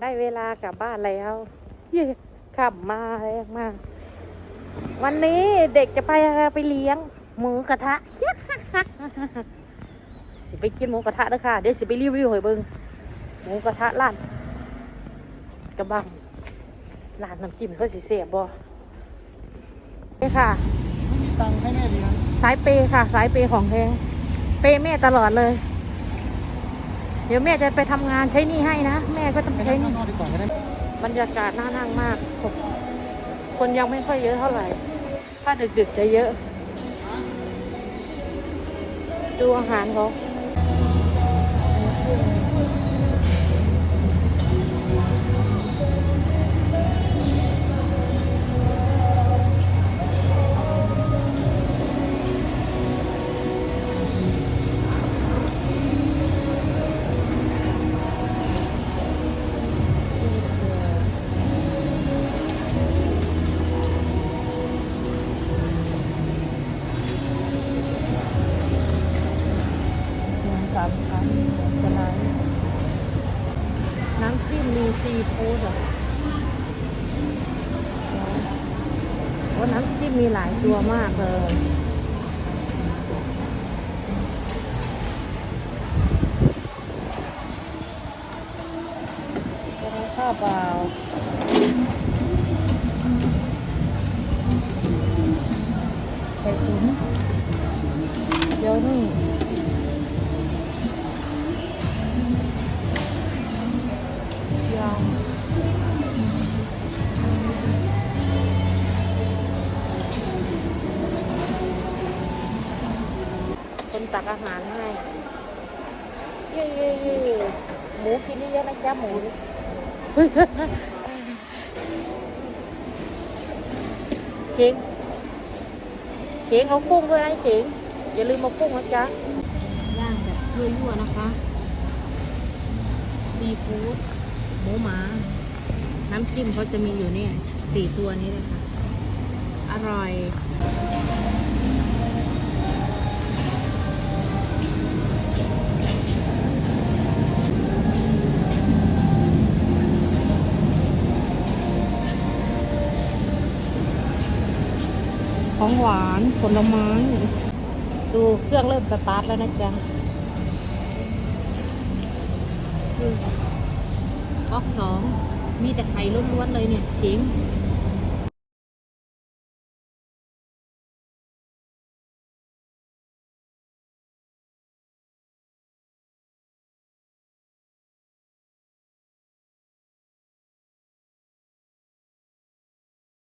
ได้เวลากลับบ้านแล้วเย้ขับมาแรงมาก วันนี้เด็กจะไปไปเลี้ยงหมูกระทะสิไปกินหมูกระทะเด้อค่ะเดี๋ยวสิไปรีวิวให้เบิ่งหมูกระทะร้านกระบังร้านน้ำจิ้มก็สิเสียบบ่นี่ค่ะไม่มีตังค์ให้แม่เลี้ยงสายเปย์ค่ะ สายเปย์ของแท้เปย์แม่ตลอดเลย เดี๋ยวแม่จะไปทำงานใช้หนี่ให้นะ แม่ก็ต้องไปใช้นั่งหนี่ข้างนอกดีกว่าก็ได้บรรยากาศน่านั่งมาก คนยังไม่ค่อยเยอะเท่าไหร่ ถ้าดึกๆจะเยอะ ดูอาหารเขา น้ำจิ้มมีซีฟู้ดเหรอโอ้น้ำจิ้มมีหลายตัวมากเลยข้าวเปล่าไข่ตุ๋นเดี๋ยวนี่ ตักอาหารให้ เย้เย้เย้หมูกินเยอะนะจ๊ะหมูเฮ้ยงเข่งเอากุ้งด้วยนะเข่งอย่าลืมเอากุ้งนะจ๊ะย่างแบบยั่วๆนะคะ ซีฟู้ดหมูหมาน้ำจิ้มเขาจะมีอยู่เนี่ยสี่ตัวนี้เลยค่ะ อร่อย ของหวานผลไม้ ดูเครื่องเริ่มสตาร์ทแล้วนะจ๊ะก๊อกสองมีแต่ไข่ล้วนๆเลยเนี่ยเจ๋ง